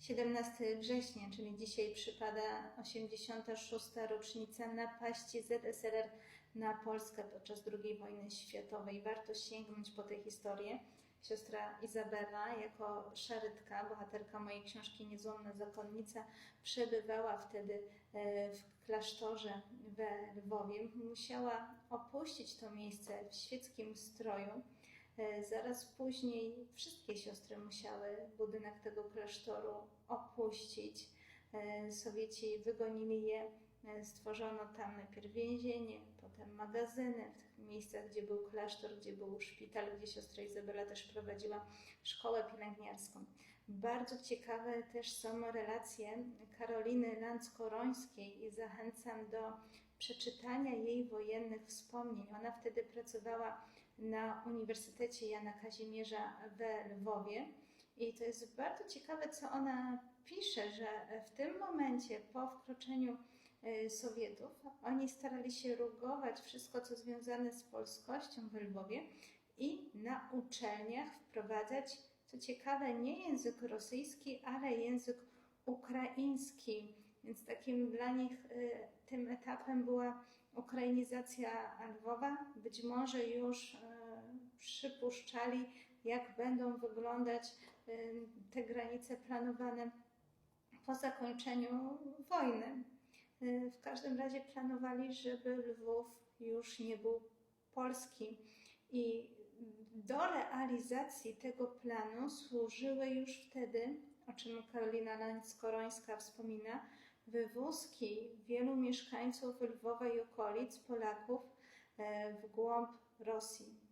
17 września, czyli dzisiaj przypada 86. rocznica napaści ZSRR na Polskę podczas II wojny światowej. Warto sięgnąć po tę historię. Siostra Izabela, jako szarytka, bohaterka mojej książki Niezłomna Zakonnica, przebywała wtedy e, w klasztorze we Lwowie. Musiała opuścić to miejsce w świeckim stroju. E, Zaraz później wszystkie siostry musiały budynek tego klasztoru opuścić. E, Sowieci wygonili je, e, stworzono tam najpierw więzienie, potem magazyny, w tych miejscach, gdzie był klasztor, gdzie był szpital, gdzie siostra Izabela też prowadziła szkołę pielęgniarską. Bardzo ciekawe też są relacje Karoliny Lanckorońskiej i zachęcam do przeczytania jej wojennych wspomnień. Ona wtedy pracowała na Uniwersytecie Jana Kazimierza we Lwowie. I to jest bardzo ciekawe, co ona pisze, że w tym momencie po wkroczeniu y, Sowietów oni starali się rugować wszystko, co związane z polskością w Lwowie i na uczelniach wprowadzać, co ciekawe, nie język rosyjski, ale język ukraiński. Więc takim dla nich y, tym etapem była ukrainizacja Lwowa. Być może już y, przypuszczali, jak będą wyglądać y, te granice planowane po zakończeniu wojny. Y, W każdym razie planowali, żeby Lwów już nie był polski. I do realizacji tego planu służyły już wtedy, o czym Karolina Lańskorońska wspomina, wywózki wielu mieszkańców Lwowa i okolic, Polaków, e, w głąb Rosji.